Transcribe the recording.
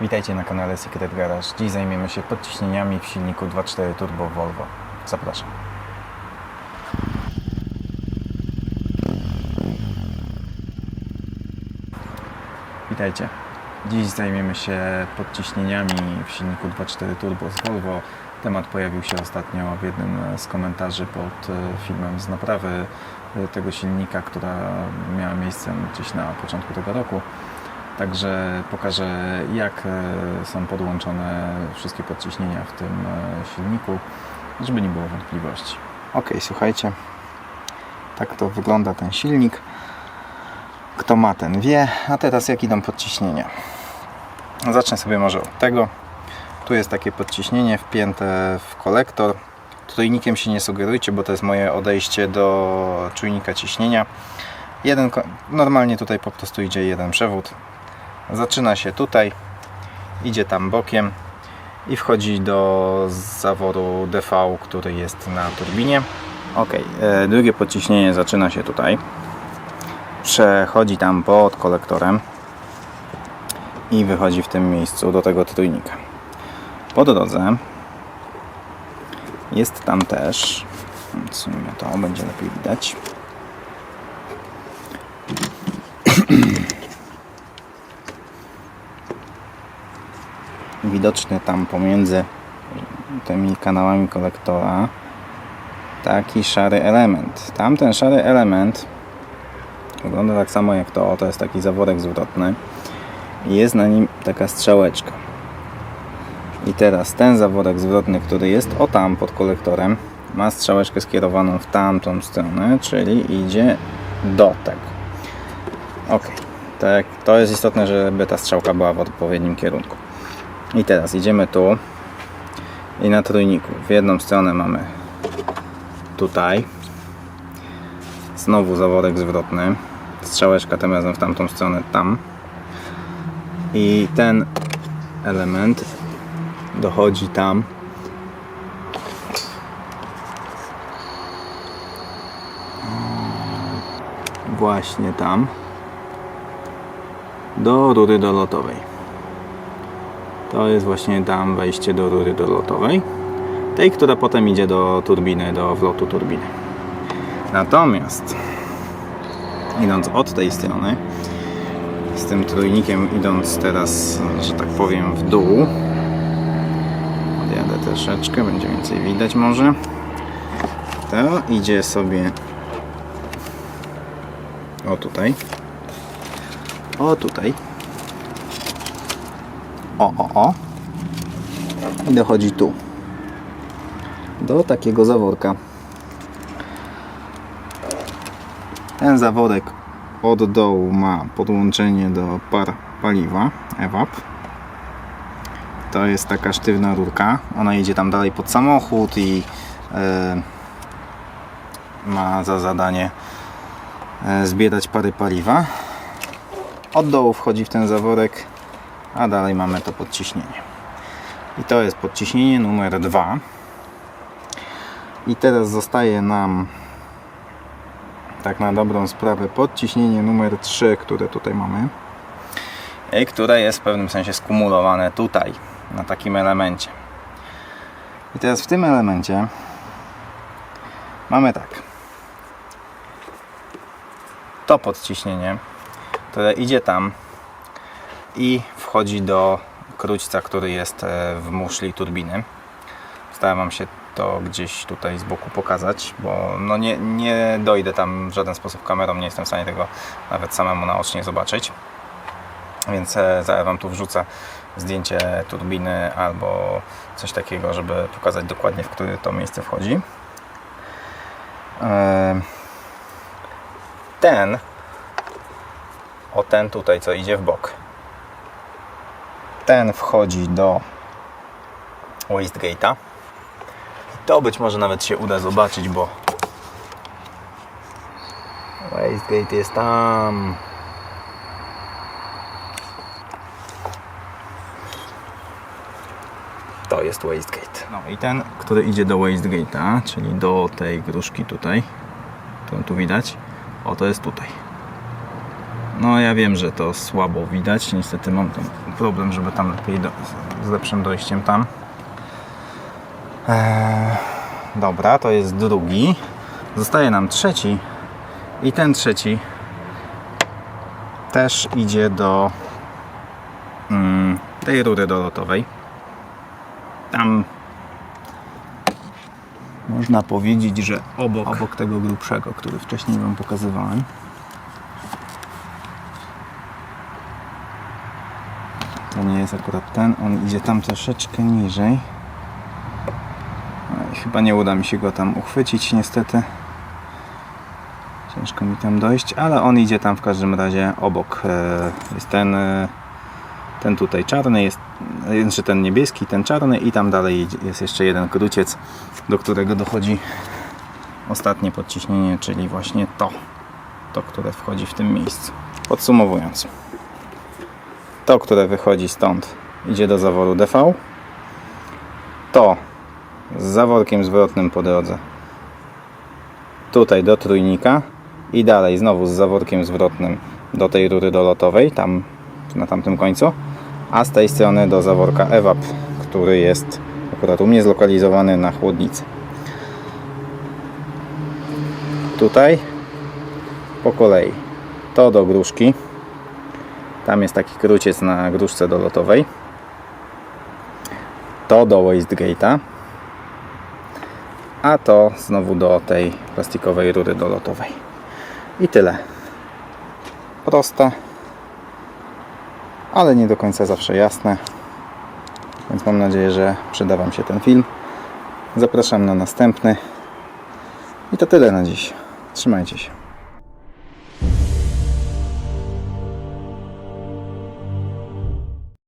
Witajcie na kanale Secret Garage. Dziś zajmiemy się podciśnieniami w silniku 2.4 Turbo Volvo. Zapraszam. Witajcie. Dziś zajmiemy się podciśnieniami w silniku 2.4 Turbo z Volvo. Temat pojawił się ostatnio w jednym z komentarzy pod e, filmem z naprawy e, tego silnika, która miała miejsce gdzieś na początku tego roku. Także pokażę jak e, są podłączone wszystkie podciśnienia w tym e, silniku, żeby nie było wątpliwości. Ok, słuchajcie, tak to wygląda ten silnik. Kto ma, ten wie. A teraz jak idą podciśnienia? Zacznę sobie może od tego. Tu jest takie podciśnienie wpięte w kolektor. Trójnikiem się nie sugerujcie, bo to jest moje odejście do czujnika ciśnienia. Jeden, normalnie tutaj po prostu idzie jeden przewód. Zaczyna się tutaj, idzie tam bokiem i wchodzi do zaworu DV, który jest na turbinie. Ok, e, drugie podciśnienie zaczyna się tutaj. Przechodzi tam pod kolektorem i wychodzi w tym miejscu do tego trójnika. Po drodze jest tam też, w sumie to będzie lepiej widać, widoczny tam pomiędzy tymi kanałami kolektora taki szary element. Tamten szary element wygląda tak samo jak to, to jest taki zaworek zwrotny i jest na nim taka strzałeczka. I teraz ten zaworek zwrotny, który jest o tam pod kolektorem, ma strzałeczkę skierowaną w tamtą stronę, czyli idzie do tego. Ok, tak, to jest istotne, żeby ta strzałka była w odpowiednim kierunku. I teraz idziemy tu i na trójniku. W jedną stronę mamy tutaj znowu zaworek zwrotny. Strzałeczka tym razem w tamtą stronę tam. I ten element dochodzi tam. Właśnie tam. Do rury dolotowej. To jest właśnie tam wejście do rury dolotowej. Tej, która potem idzie do turbiny, do wlotu turbiny. Natomiast idąc od tej strony, z tym trójnikiem idąc teraz, że tak powiem, w dół, odjadę troszeczkę, będzie więcej widać może, to idzie sobie o tutaj, o tutaj, o, o, o. I dochodzi tu. Do takiego zaworka. Ten zaworek od dołu ma podłączenie do par paliwa EVAP. To jest taka sztywna rurka. Ona idzie tam dalej pod samochód i e, ma za zadanie e, zbierać pary paliwa. Od dołu wchodzi w ten zaworek a dalej mamy to podciśnienie. I to jest podciśnienie numer 2. I teraz zostaje nam tak na dobrą sprawę podciśnienie numer 3, które tutaj mamy. I które jest w pewnym sensie skumulowane tutaj, na takim elemencie. I teraz w tym elemencie mamy tak. To podciśnienie, które idzie tam i wchodzi do króćca, który jest e, w muszli turbiny. Starałem Wam się to gdzieś tutaj z boku pokazać, bo no nie, nie dojdę tam w żaden sposób kamerą, nie jestem w stanie tego nawet samemu naocznie zobaczyć. Więc e, zaraz Wam tu wrzucę zdjęcie turbiny albo coś takiego, żeby pokazać dokładnie, w które to miejsce wchodzi. Ten, o ten tutaj, co idzie w bok, ten wchodzi do wastegate'a. To być może nawet się uda zobaczyć, bo wastegate jest tam. To jest wastegate. No i ten, który idzie do wastegate'a, czyli do tej gruszki tutaj, którą tu widać, o to jest tutaj. No ja wiem, że to słabo widać. Niestety mam tam problem, żeby tam lepiej do, z lepszym dojściem tam. Eee, dobra, to jest drugi. Zostaje nam trzeci. I ten trzeci też idzie do mm, tej rury dolotowej. Tam można powiedzieć, że obok, obok tego grubszego, który wcześniej Wam pokazywałem. To nie jest akurat ten, on idzie tam troszeczkę niżej. Oj, Chyba nie uda mi się go tam uchwycić niestety. Ciężko mi tam dojść, ale on idzie tam w każdym razie obok. E, Jest ten, e, ten tutaj czarny, jest, znaczy ten niebieski, ten czarny i tam dalej jest jeszcze jeden kruciec, do którego dochodzi ostatnie podciśnienie, czyli właśnie to, to, które wchodzi w tym miejscu. Podsumowując, to, które wychodzi stąd, idzie do zaworu DV. To z zaworkiem zwrotnym po drodze. Tutaj do trójnika i dalej znowu z zaworkiem zwrotnym do tej rury dolotowej, tam na tamtym końcu, a z tej strony do zaworka EWAP, który jest akurat u mnie zlokalizowany na chłodnicy. Tutaj po kolei to do gruszki. Tam jest taki kruciec na gruszce dolotowej. To do wastegate'a. A to znowu do tej plastikowej rury dolotowej. I tyle. Proste, ale nie do końca zawsze jasne. Więc mam nadzieję, że przyda Wam się ten film. Zapraszam na następny. I to tyle na dziś. Trzymajcie się.